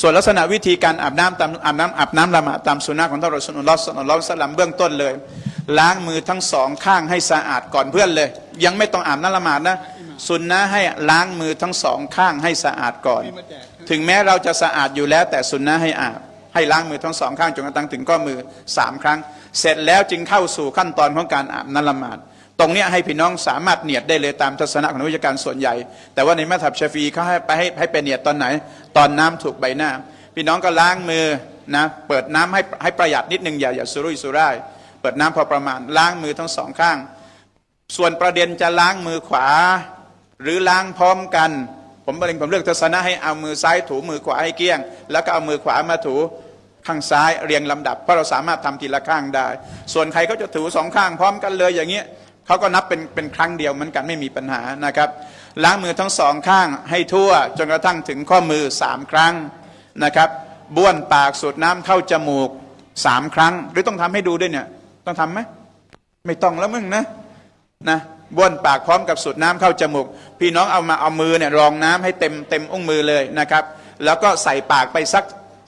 ส่วนลักษณะวิธีการอาบน้ำตามอาบน้ำอาบน้ำละหมาดตามสุนนะของท่านรอสุลลอฮ์สัลลัลลอฮุอะลัยฮิวะสัลลัมเบื้องต้นเลย ล้างมือทั้งสองข้างให้สะอาดก่อนเพื่อนเลย ยังไม่ต้องอาบน้ำละหมาดนะสุนนะให้ล้างมือทั้งสองข้างให้สะอาดก่อน ถึงแม้เราจะสะอาดอยู่แล้ว แต่สุนนะให้อาบ ให้ล้างมือทั้งสองข้างจนกระทั่งถึงข้อมือสามครั้ง เสร็จแล้วจึงเข้าสู่ขั้นตอนของการอาบน้ำละหมาด ตรงนี้ให้พี่น้องสามารถเนียดได้เลยตามทัศนะของนักวิชาการส่วนใหญ่ แต่ว่าในมัธยบชฟีเขาให้ไปให้ให้ไปเนียดตอนไหน ตอนน้ำถูกใบหน้า พี่น้องก็ล้างมือนะเปิดน้ำให้ให้ประหยัดนิดนึงอย่าอย่าสุรุ่ยสุร่ายเปิดน้ำพอประมาณล้างมือทั้งสองข้าง ส่วนประเด็นจะล้างมือขวา หรือล้างพร้อมกัน ผมเองผมเลือกทัศนะให้เอามือซ้ายถูมือขวาให้เกลี้ยง แล้วก็เอามือขวามาถูข้างซ้ายเรียงลำดับเพราะเราสามารถทำทีละข้างได้ ส่วนใครก็จะถูสองข้างพร้อมกันเลยอย่างเงี้ย เขาก็นับเป็นเป็นครั้งเดียวเหมือนกันไม่มีปัญหานะครับ ล้างมือทั้งสองข้างให้ทั่วจนกระทั่งถึงข้อมือสามครั้งนะครับบ้วนปากสูดน้ำเข้าจมูกสามครั้ง หรือต้องทำให้ดูด้วยเนี่ย ต้องทำไหมไม่ต้องแล้วมึงนะนะบ้วนปากพร้อมกับสูดน้ำเข้าจมูก พี่น้องเอามาเอามือเนี่ยรองน้ำให้เต็มเต็มอุ้งมือเลยนะครับ แล้วก็ใส่ปากไปสัก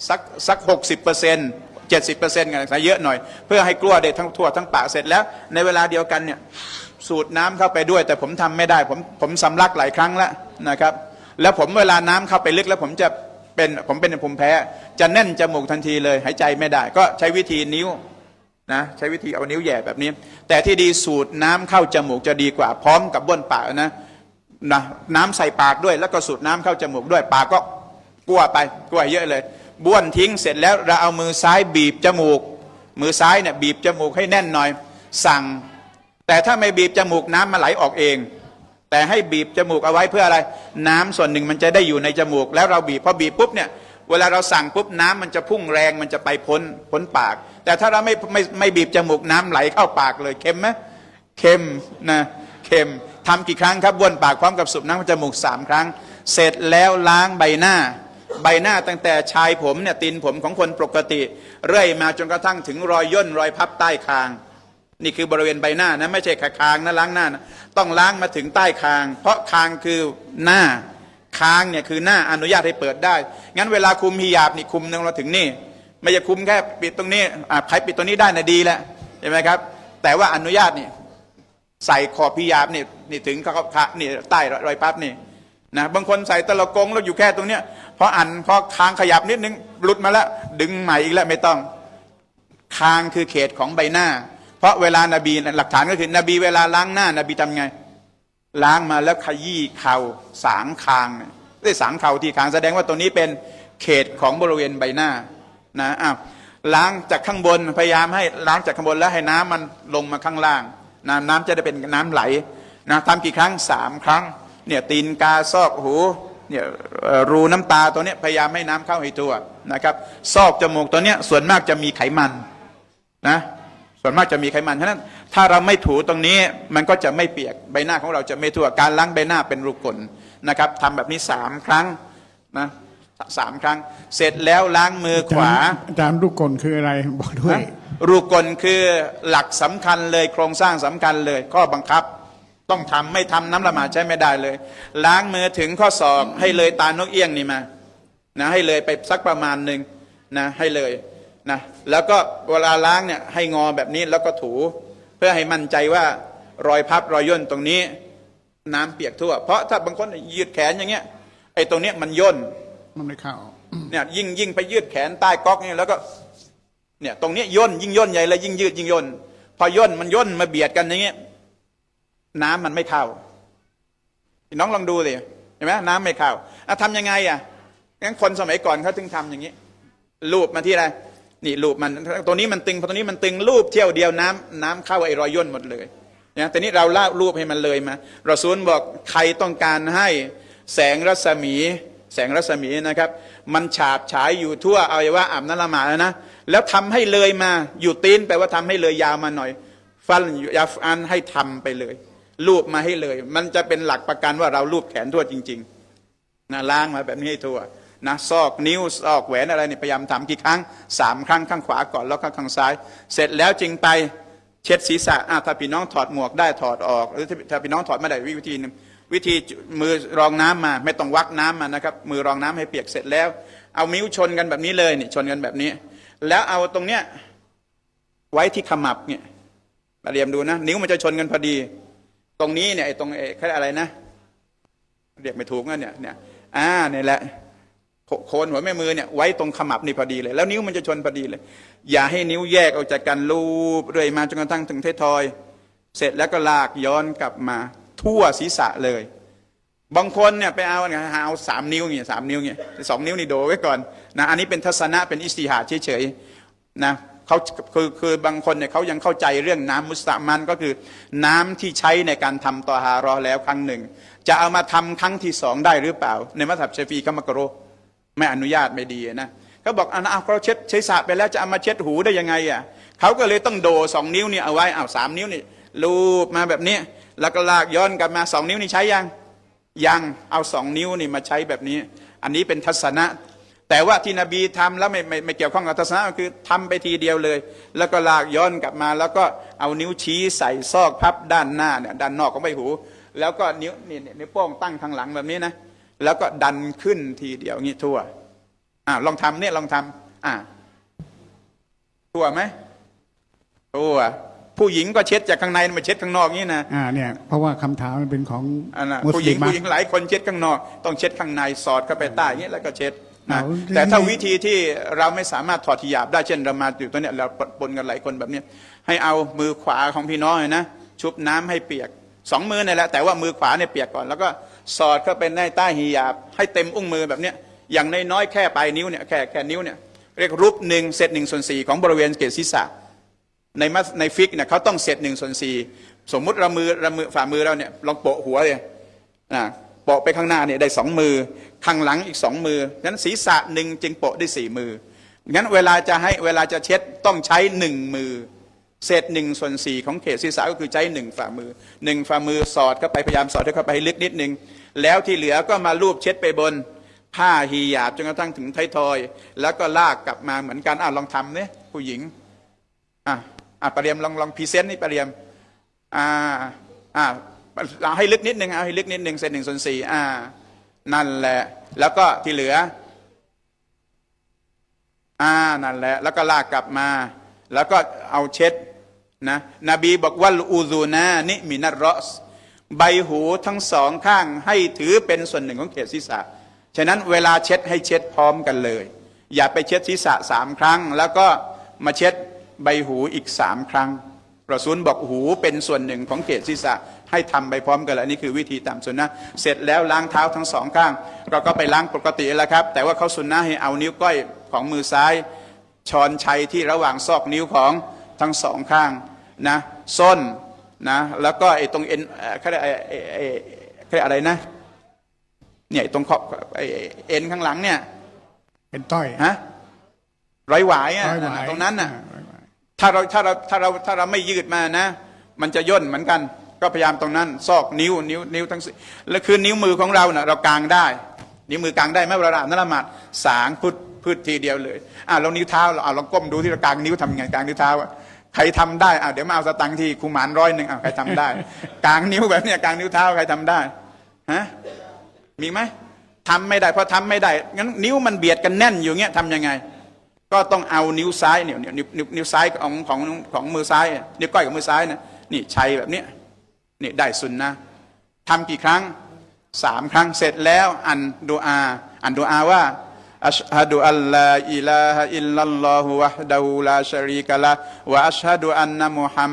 สักสักหกสิบเปอร์เซ็นต์ เจ็ดสิบเปอร์เซ็นต์กันใส่เยอะหน่อย เพื่อให้กลัวเด็ดทั้งทั่วทั้งปากเสร็จแล้ว ในเวลาเดียวกันเนี่ยสูดน้ำเข้าไปด้วย แต่ผมทำไม่ได้ ผมผมสำลักหลายครั้งแล้วนะครับ แล้วผมเวลาน้ำเข้าไปลึกแล้วผมจะเป็นผมเป็นภูมิแพ้ จะแน่นจมูกทันทีเลย หายใจไม่ได้ ก็ใช้วิธีนิ้วนะใช้วิธีเอานิ้วแย่แบบนี้ แต่ที่ดีสูดน้ำเข้าจมูกจะดีกว่า พร้อมกับบ้วนปากนะนะน้ำใส่ปากด้วย แล้วก็สูดน้ำเข้าจมูกด้วยปากก็กลัวไปกลัวเยอะเลย บ้วนทิ้งเสร็จแล้วเราเอามือซ้ายบีบจมูก มือซ้ายเนี่ยบีบจมูกให้แน่นหน่อย สั่ง แต่ถ้าไม่บีบจมูกน้ำมันไหลออกเอง แต่ให้บีบจมูกเอาไว้เพื่ออะไร น้ำส่วนหนึ่งมันจะได้อยู่ในจมูก แล้วเราบีบพอบีบปุ๊บเนี่ยเวลาเราสั่งปุ๊บน้ำมันจะพุ่งแรงมันจะไปพ้นพ้นปาก แต่ถ้าเราไม่ไม่ไม่บีบจมูกน้ำไหลเข้าปากเลยเค็มไหมเค็มนะเค็มทำกี่ครั้งครับบ้วนปากพร้อมกับสูบน้ำเข้าจมูกสามครั้ง เสร็จแล้วล้างใบหน้า ใบหน้าตั้งแต่ชายผมเนี่ยตีนผมของคนปกติ เรื่อยมาจนกระทั่งถึงรอยย่นรอยพับใต้คาง นี่คือบริเวณใบหน้านะไม่ใช่ขาคางนะล้างหน้านะต้องล้างมาถึงใต้คาง เพราะคางคือหน้าคางเนี่ยคือหน้าอนุญาตให้เปิดได้ งั้นเวลาคุมฮิญาบนี่คุมนึงเราถึงนี่ ไม่จะคุมแค่ปิดตรงนี้อะใครปิดตรงนี้ได้นะดีแล้วใช่ไหมครับ แต่ว่าอนุญาตนี่ใส่ขอบฮิญาบนี่นี่ถึงเขาขานี่ใต้รอยพับนี่นะบางคนใส่ตะลกงแล้วอยู่แค่ตรงเนี้ย พออันพอคางขยับนิดนึงหลุดมาแล้ว ดึงใหม่อีกแล้วไม่ต้อง คางคือเขตของใบหน้า เพราะเวลานาบีหลักฐานก็คือนบีเวลาล้างหน้านบีทำไง ล้างมาแล้วขยี้เข่าสางคางได้สางเข่าที่คางแสดงว่าตรงนี้เป็นเขตของบริเวณใบหน้านะอ้าวล้างจากข้างบนพยายามให้ล้างจากข้างบนแล้วให้น้ำมันลงมาข้างล่างน้ำน้ำจะได้เป็นน้ำไหลนะทำกี่ครั้งสามครั้งเนี่ยตีนกาซอกหู เนี่ยเอ่อรูน้ำตาตัวเนี้ยพยายามให้น้ำเข้าให้ตัวนะครับ ซอกจมูกตัวเนี้ยส่วนมากจะมีไขมันนะส่วนมากจะมีไขมันฉะนั้นถ้าเราไม่ถูตรงนี้มันก็จะไม่เปียกใบหน้าของเราจะไม่ทั่วการล้างใบหน้าเป็นรูกลนะครับทำแบบนี้สามครั้งนะสามครั้ง เสร็จแล้วล้างมือขวาอาจารย์ลูกกลคืออะไรบอกด้วยนะรูกลคือหลักสำคัญเลยโครงสร้างสำคัญเลยข้อบังคับ ต้องทำไม่ทำน้ำละหมาดใช้ไม่ได้เลย ล้างมือถึงข้อศอกให้เลยตานกเอี้ยงนี่มานะให้เลยไปสักประมาณหนึ่งนะให้เลยนะแล้วก็เวลาล้างเนี่ยให้งอแบบนี้แล้วก็ถู เพื่อให้มั่นใจว่ารอยพับรอยย่นตรงนี้น้ำเปียกทั่ว เพราะถ้าบางคนยืดแขนอย่างเงี้ยไอ้ตรงเนี้ยมันย่นมันไม่เข้าเนี่ยยิ่งยิ่งไปยืดแขนใต้ก๊อกนี่แล้วก็เนี่ยตรงเนี้ยย่นยิ่งย่นใหญ่เลยยิ่งยืดยิ่งย่นพอย่นมันย่นมาเบียดกันอย่างเงี้ย น้ำมันไม่เข้าพี่น้องลองดูสิเห็นไหมน้ำไม่เข้าอะทำยังไงอะงั้นคนสมัยก่อนเขาถึงทำอย่างนี้ ลูบมาที่อะไรนี่ลูบมันตัวนี้มันตึงพอตัวนี้มันตึงลูบเที่ยวเดียวน้ำน้ำเข้าไอ้รอยย่นหมดเลยนะแต่นี้เราล่าลูบให้มันเลยมาเราซูลบอกใครต้องการให้แสงรัศมี แสงรัศมีนะครับ มันฉาบฉายอยู่ทั่วอวัยวะอาบนละหมาดแล้วนะ แล้วทำให้เลยมาอยู่ตีนแปลว่าทำให้เลยยาวมาหน่อย ฟันยาฟันให้ทำไปเลย รูปมาให้เลย มันจะเป็นหลักประกันว่าเรารูปแขนทั่วจริงๆนะล้างมาแบบนี้ให้ทั่วนะซอกนิ้วซอกแหวนอะไรเนี่ยพยายามทำกี่ครั้งสามครั้งข้างขวาก่อนแล้วก็ข้างซ้าย เสร็จแล้วจึงไปเช็ดศีรษะอะถ้าพี่น้องถอดหมวกได้ถอดออก หรือถ้าพี่น้องถอดไม่ได้วิธีหนึงวิธีมือรองน้ำมา ไม่ต้องวักน้ำมานะครับ มือรองน้ำให้เปียกเสร็จแล้ว เอามิ้วชนกันแบบนี้เลยนี่ชนกันแบบนี้ แล้วเอาตรงเนี้ยไว้ที่ขมับเนี่ยมาเรียมดูนะ นิ้วมันจะชนกันพอดี ตรงนี้เนี่ยไอ้ตรงไอ้เขาเรียกอะไรนะเรียกไม่ถูกนเนี่ยเนี่ยอ่าเนี่ยแหละโคนหัวแม่มือเนี่ยไว้ตรงขมับนี่พอดีเลย แล้วนิ้วมันจะชนพอดีเลย อย่าให้นิ้วแยกออกจากกันลูบเรื่อยมาจนกระทั่งถึงเททอย เสร็จแล้วก็ลากย้อนกลับมา ทั่วศีรษะเลย บางคนเนี่ยไปเอาเนี่ยเอาสามนิ้วเนี่ยสามนิ้วเนี่ยสองนิ้วนี่โดไว้ก่อนนะอันนี้เป็นทัศนะเป็นอิสติหาเฉยๆนะ เขาคือคือบางคนเนี่ยเขายังเข้าใจเรื่องน้ำมุสตามันก็คือ น้ำที่ใช้ในการทำตอฮารอแล้วครั้งหนึ่ง จะเอามาทำครั้งที่สองได้หรือเปล่า ในมัธยมเชฟีเขามกรโรไม่อนุญาตไม่ดีนะเขาบอกอะเอาเราเช็ดใช้สระไปแล้วจะเอามาเช็ดหูได้ยังไงอะเขาก็เลยต้องโดสองนิ้วเนี่ยเอาไว้เอาสามนิ้วนี่ลูบมาแบบนี้แล้วก็ลากย้อนกลับมาสองนิ้วนี่ใช้ยังยังเอาสองนิ้วนี่มาใช้แบบนี้ อันนี้เป็นทัศนะ แต่ว่าที่นบีทำแล้วไม่ไม่ไม่เกี่ยวข้องกับทัศนะก็คือทำไปทีเดียวเลย แล้วก็ลากย้อนกลับมา แล้วก็เอานิ้วชี้ใส่ซอกพับด้านหน้าเนี่ยด้านนอกของใบหู แล้วก็นิ้วนี่นี่นิ้วโป้งตั้งข้างหลังแบบนี้นะแล้วก็ดันขึ้นทีเดียวงี้ทั่วอ่าลองทำเนี่ยลองทำอ่าทั่วไหมทั่วผู้หญิงก็เช็ดจากข้างในมาเช็ดข้างนอกนี่นะอ่าเนี่ยเพราะว่าคำถามมันเป็นของอันน่ะมุสผู้หญิลิงมผู้หญิงหลายคนเช็ดข้างนอก ต้องเช็ดข้างในสอดเข้าไปใต้อย่างนี้แล้วก็เช็ด นะเอาแต่ถ้าทีนี้วิธีที่เราไม่สามารถถอดทิยาบได้เช่นเรามาอยู่ตัวเนี้ยเราปนกันหลายคนแบบเนี้ยให้เอามือขวาของพี่น้องเนี่ยนะชุบน้ำให้เปียกสองมือเนี่ยแหละแต่ว่ามือขวาเนี่ยเปียกก่อน แล้วก็สอดเข้าไปในใต้ฮิยาบ ให้เต็มอุ้งมือแบบเนี้ยอย่างน้อยๆแค่ปลายนิ้วเนี่ยแค่แค่นิ้วเนี่ยเรียกรูปหนึ่งเศษหนึ่งส่วนสี่ของบริเวณเกศศีรษะในมัสในฟิกเนี่ยเขาต้องเสร็จหนึ่งส่วนสี่สมมุติเรามือเรามือฝ่ามือเราเนี่ยลองโปะหัวเลยอ่าโปะไปข้างหน้าเนี่ยได้สองมือ ข้างหลังอีกสองมืองั้นศีรษะหนึ่งจึงโปะได้สี่มืองั้นเวลาจะให้เวลาจะเช็ดต้องใช้หนึ่งมือ เศษหนึ่งส่วนสี่ของเขตศีรษะก็คือใช้หนึ่งฝ่ามือหนึ่งฝ่ามือสอดเข้าไปพยายามสอดเข้าไปให้ลึกนิดนึงแล้วที่เหลือก็มาลูบเช็ดไปบน ผ้าฮีหยาบจนกระทั่งถึงไททอย แล้วก็ลากกลับมาเหมือนกันอะลองทำเนี่ยผู้หญิงอะอะปรเรียมลองลองพรีเซนต์นี่ปรเรียมอ่าอ่าเราให้ลึกนิดนึงเอาให้ลึกนิดนึงเศษหนึ่งส่วนสี่อ่า นั่นแหละ แล้วก็ที่เหลือ อ่านั่นแหละ แล้วก็ลากกลับมา แล้วก็เอาเช็ดนะนบีบอกว่าอูซูนานิมินัรรอส ใบหูทั้งสองข้างให้ถือเป็นส่วนหนึ่งของเขตศีรษะ ฉะนั้นเวลาเช็ดให้เช็ดพร้อมกันเลย อย่าไปเช็ดศีรษะสามครั้ง แล้วก็มาเช็ดใบหูอีกสามครั้ง รอซูลบอกหูเป็นส่วนหนึ่งของเขตศีรษะให้ทำไปพร้อมกันและนี่คือวิธีตามสุนนะเสร็จแล้วล้างเท้าทั้งสองข้าง เราก็ไปล้างปกติแล้วครับ แต่ว่าเขาสุนนะให้เอานิ้วก้อยของมือซ้ายช้อนชัยที่ระหว่างซอกนิ้วของทั้งสองข้างนะส้นนะแล้วก็ไอ้ตรงเอ็นเอ่อเขาเรียกไอ้ไอ้ไอ้เขาเรียกอะไรนะเนี่ยไอ้ตรงขอบไอ้เอ็นข้างหลังเนี่ยเป็นต้อยฮะร้อยหวายอะร้อยหวายตรงนั้นน่ะ ถ้าเราถ้าเราถ้าเราถ้าเราไม่ยืดมานะ มันจะย่นเหมือนกัน ก็พยายามตรงนั้น ซอกนิ้วนิ้วนิ้วทั้งสี่แล้วคือนิ้วมือของเราเน่ะเรากางได้ นิ้วมือกางได้ไหมเวลาเราอ่านนั่นละหมาดสางพุทพืชทีเดียวเลยอะเรานิ้วเท้าเราเอาลองก้มดูที่เรากางนิ้วทำยังไงกางนิ้วเท้าใครทำได้อะเดี๋ยวมาเอาสตังค์ที่คูหมานร้อยหนึ่งอะใครทำได้ กางนิ้วแบบเนี้ยกางนิ้วเท้าใครทำได้ฮะมีไหมทำไม่ได้เพราะทำไม่ได้งั้นนิ้วมันเบียดกันแน่นอยู่เงี้ยทำยังไง ก็ต้องเอานิ้วซ้ายเนี่ยนิ้วนิ้วนิ้วนิ้วซ้ายของของของมือซ้ายอะนิ้วก้อยกับมือซ้ายนะนี่ชัยแบบเนี้ยนี่ได้สุนนะทำกี่ครั้งสามครั้งเสร็จแล้วอันดูอาอันดูอาว่าอัชฮะดุอัลลาอิลาฮะอิลลัลลอฮุวะฮ์ดะฮูลาชะรีกะละวะอัชฮะดุอันนะมุฮัม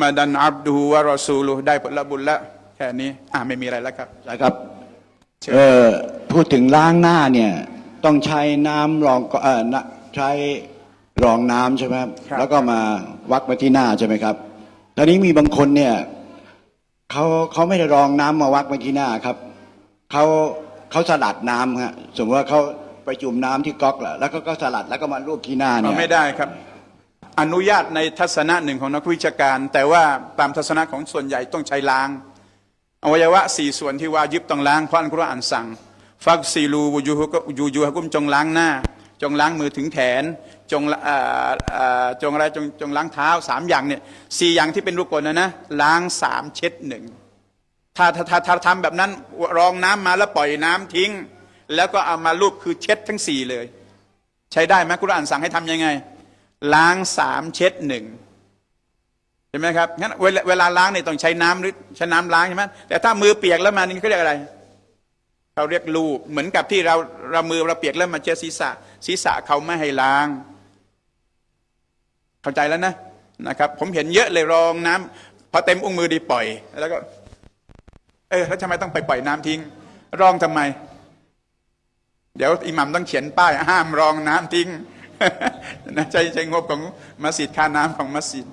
มัดันอับดุฮุวะรอซูลุฮ์ได้ผลบุญละแค่นี้อ่าไม่มีอะไรแล้วครับใช่ครับเชิญเออพูดถึงล้างหน้าเนี่ยต้องใช้น้ำรองก็เออนะ ใช้รองน้ำใช่ไหมครับครับ แล้วก็มาวักไปที่หน้าใช่ไหมครับตอนนี้มีบางคนเนี่ยเขาเขาไม่ได้รองน้ำมาวักไปที่หน้าครับเขาเขาสลัดน้ำฮะสมมติว่าเขาไปจุ่มน้ำที่ก๊อกแล้วแล้วก็ก็สลัดแล้วก็มาลูบที่หน้าเอาเนี่ยไม่ได้ครับ อนุญาตในทัศนะหนึ่งของนักวิชาการ แต่ว่าตามทัศนะของส่วนใหญ่ต้องใช้ล้าง อวัยวะสี่ส่วนที่วายิบต้องล้างเพราะอันกุรอานสั่ง ฟักซีลูวูยูฮุกยูยูฮะกุมจงล้างหน้า จงล้างมือถึงแขนจงเอ่อเอ่อจงอะไรจงจงล้างเท้าสามอย่างเนี่ยสี่อย่างที่เป็นรูปกลนะนะล้างสามเช็ดหนึ่งถ้าถ้าถ้าถ้าทำแบบนั้นรองน้ำมาแล้วปล่อยน้ำทิ้ง แล้วก็เอามาลูบคือเช็ดทั้งสี่เลย ใช้ได้ไหมกุรอานสั่งให้ทำยังไง ล้างสามเช็ดหนึ่งเห็นไหมครับงั้นเวลาเวลาล้างเนี่ยต้องใช้น้ำหรือใช้น้ำล้างใช่ไหมแต่ถ้ามือเปียกแล้วมานี่เขาเรียกอะไร เขาเรียกลูบเหมือนกับที่เราเรามือเราเปียกแล้วมาเจอศีรษะ ศีรษะเขาไม่ให้ล้าง เข้าใจแล้วนะนะครับ ผมเห็นเยอะเลยรองน้ำพอเต็มอุ้งมือดีปล่อย แล้วก็ เออแล้วทำไมต้องไปปล่อยน้ำทิ้ง รองทำไม เดี๋ยวอิหมัมต้องเขียนป้ายห้ามรองน้ำทิ้งนะใช้ใช้งบของมัสยิดค่าน้ำของมัสยิด